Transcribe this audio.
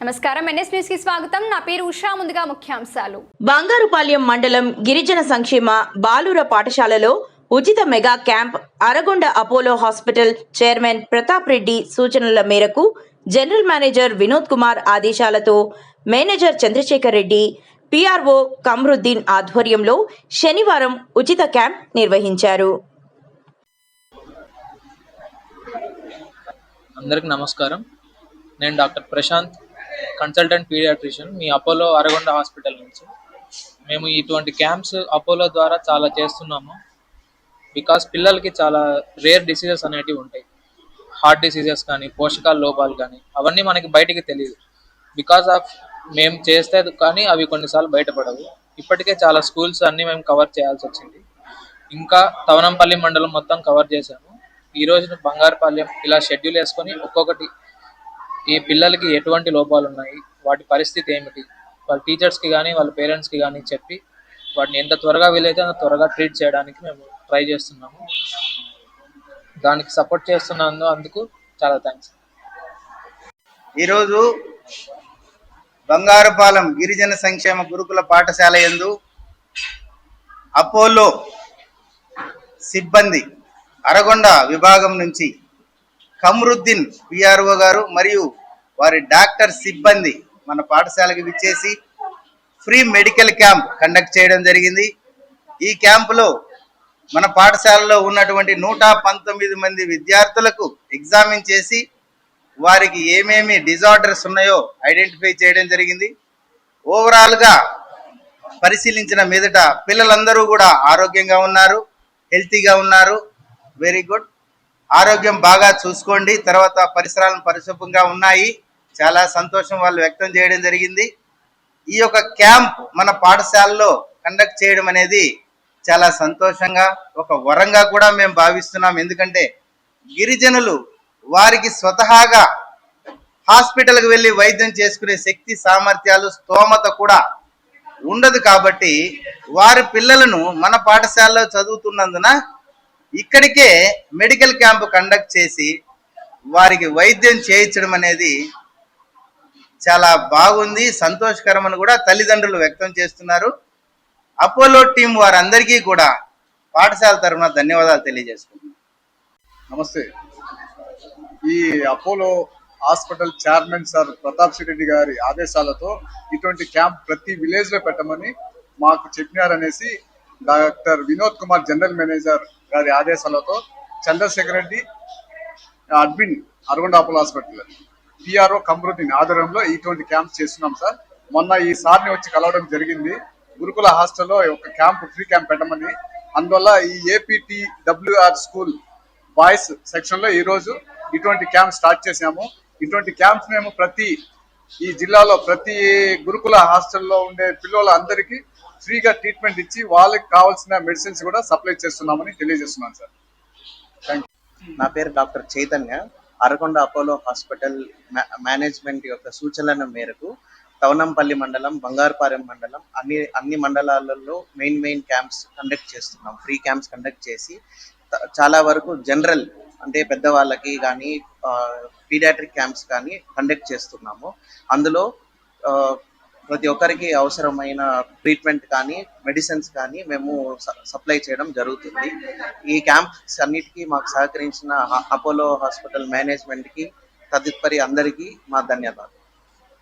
నమస్కారం. ఎన్ఎస్ న్యూస్కి స్వాగతం. నా పేరు ఉషా. ముందుగా ముఖ్యాంశాలు. బంగారుపాలెం మండలం గిరిజన సంక్షేమ బాలుర పాఠశాలలో ఉచిత mega camp Aragonda Apollo hospital chairman Pratap Reddy సూచనల మేరకు జనరల్ మేనేజర్ వినోద్ కుమార్ ఆదేశాలతో మేనేజర్ చంద్రశేఖర్ రెడ్డి పిఆర్ఓ కమ్రుద్దీన్ ఆధ్వర్యంలో శనివారం ఉచిత క్యాంప్ నిర్వహించారు. అందరికి నమస్కారం. నేను డాక్టర్ ప్రశాంత్ కన్సల్టెంట్ పీడియాట్రిషియన్ మీ అపోలో అరగొండ హాస్పిటల్ నుంచి. మేము ఇటువంటి క్యాంప్స్ అపోలో ద్వారా చాలా చేస్తున్నాము. బికాస్ పిల్లలకి చాలా రేర్ డిసీజెస్ అనేటివి ఉంటాయి. హార్ట్ డిసీజెస్ కానీ పోషకాల లోపాలు కానీ అవన్నీ మనకి బయటికి తెలియదు. బికాస్ ఆఫ్ మేము చేస్తే కానీ అవి కొన్నిసార్లు బయటపడవు. ఇప్పటికే చాలా స్కూల్స్ అన్నీ మేము కవర్ చేయాల్సి వచ్చింది. ఇంకా తవనంపల్లి మండలం మొత్తం కవర్ చేశాము. ఈ రోజున బంగారుపాలెం ఇలా షెడ్యూల్ వేసుకొని ఒక్కొక్కటి ఈ పిల్లలకి ఎటువంటి లోపాలు ఉన్నాయి? వాటి పరిస్థితి ఏమిటి? వాళ్ళ టీచర్స్కి కానీ వాళ్ళ పేరెంట్స్కి కానీ చెప్పి వాటిని ఎంత త్వరగా వీలైతే అంత త్వరగా ట్రీట్ చేయడానికి మేము ట్రై చేస్తున్నాము. దానికి సపోర్ట్ చేస్తున్నందు అందుకు చాలా థ్యాంక్స్ ఈరోజు బంగారుపాలెం గిరిజన సంక్షేమ గురుకుల పాఠశాల యందు అపోలో సిబ్బంది అరగొండ విభాగం నుంచి కమరుద్దీన్ పిఆర్ఓ గారు మరియు వారి డాక్టర్ సిబ్బంది మన పాఠశాలకు విచ్చేసి ఫ్రీ మెడికల్ క్యాంప్ కండక్ట్ చేయడం జరిగింది. ఈ క్యాంపులో మన పాఠశాలలో ఉన్నటువంటి నూట పంతొమ్మిది మంది విద్యార్థులకు ఎగ్జామిన్ చేసి వారికి ఏమేమి డిజార్డర్స్ ఉన్నాయో ఐడెంటిఫై చేయడం జరిగింది. ఓవరాల్గా పరిశీలించిన మీదట పిల్లలందరూ కూడా ఆరోగ్యంగా ఉన్నారు హెల్తీగా ఉన్నారు. Very good. ఆరోగ్యం బాగా చూసుకోండి. తర్వాత పరిసరాలను పరిశుభ్రంగా ఉన్నాయి. చాలా సంతోషం వాళ్ళు వ్యక్తం చేయడం జరిగింది. ఈ యొక్క క్యాంప్ మన పాఠశాలలో కండక్ట్ చేయడం అనేది చాలా సంతోషంగా ఒక వరంగా కూడా మేము భావిస్తున్నాం. ఎందుకంటే గిరిజనులు వారికి స్వతహాగా హాస్పిటల్కి వెళ్ళి వైద్యం చేసుకునే శక్తి సామర్థ్యాలు స్తోమత కూడా ఉండదు కాబట్టి వారి పిల్లలను మన పాఠశాలలో చదువుతున్నందున ఇక్కడికే మెడికల్ క్యాంప్ కండక్ట్ చేసి వారికి వైద్యం చేయించడం అనేది చాలా బాగుంది సంతోషకరమని కూడా తల్లిదండ్రులు వ్యక్తం చేస్తున్నారు. అపోలో టీం వారందరికీ కూడా పాఠశాల తరఫున ధన్యవాదాలు తెలియజేసుకుంటున్నాను నమస్తే. ఈ Apollo hospital chairman sir Pratap Reddy గారి ఆదేశాలతో ఇటువంటి క్యాంప్ ప్రతి విలేజ్లో పెట్టమని మాకు చెప్పినారనేసి doctor Vinod Kumar general manager గారి ఆదేశాలతో Chandrasekhar Reddy admin Aragonda Apollo hospital PRO Kamaruddin ఆధ్వర్యంలో ఇటువంటి క్యాంప్స్ చేస్తున్నాం సార్. మొన్న ఈ సార్ని వచ్చి కలవడం జరిగింది. గురుకుల హాస్టల్లో ఒక క్యాంప్ ఫ్రీ క్యాంప్ పెట్టమని. అందువల్ల ఈ ఏపీటీ డబ్ల్యూఆర్ స్కూల్ బాయ్స్ సెక్షన్లో ఈ రోజు ఇటువంటి క్యాంప్ స్టార్ట్ చేశాము. ఇటువంటి క్యాంప్స్ మేము ప్రతి ఈ జిల్లాలో ప్రతి గురుకుల హాస్టల్లో ఉండే పిల్లలందరికీ ఫ్రీగా ట్రీట్మెంట్ ఇచ్చి వాళ్ళకి కావాల్సిన మెడిసిన్స్ కూడా సప్లై చేస్తున్నామని తెలియజేస్తున్నాను సార్. థ్యాంక్ నా పేరు doctor Chaitanya. Arakonda Apollo hospital management యొక్క సూచనల మేరకు తవనంపల్లి మండలం బంగారుపాలెం మండలం అన్ని అన్ని మండలాలలో మెయిన్ మెయిన్ క్యాంప్స్ కండక్ట్ చేస్తున్నాం. ఫ్రీ క్యాంప్స్ కండక్ట్ చేసి చాలా వరకు జనరల్ అంటే పెద్దవాళ్ళకి కానీ పీడియాట్రిక్ క్యాంప్స్ కానీ కండక్ట్ చేస్తున్నాము. అందులో ప్రతి ఒక్కరికి అవసరమైన ట్రీట్మెంట్ కానీ మెడిసిన్స్ కానీ మేము స- సప్లై చేయడం జరుగుతుంది. ఈ క్యాంప్స్ అన్నిటికీ మాకు సహకరించిన అపోలో హాస్పిటల్ మేనేజ్మెంట్కి తదుపరి అందరికీ మా ధన్యవాదాలు.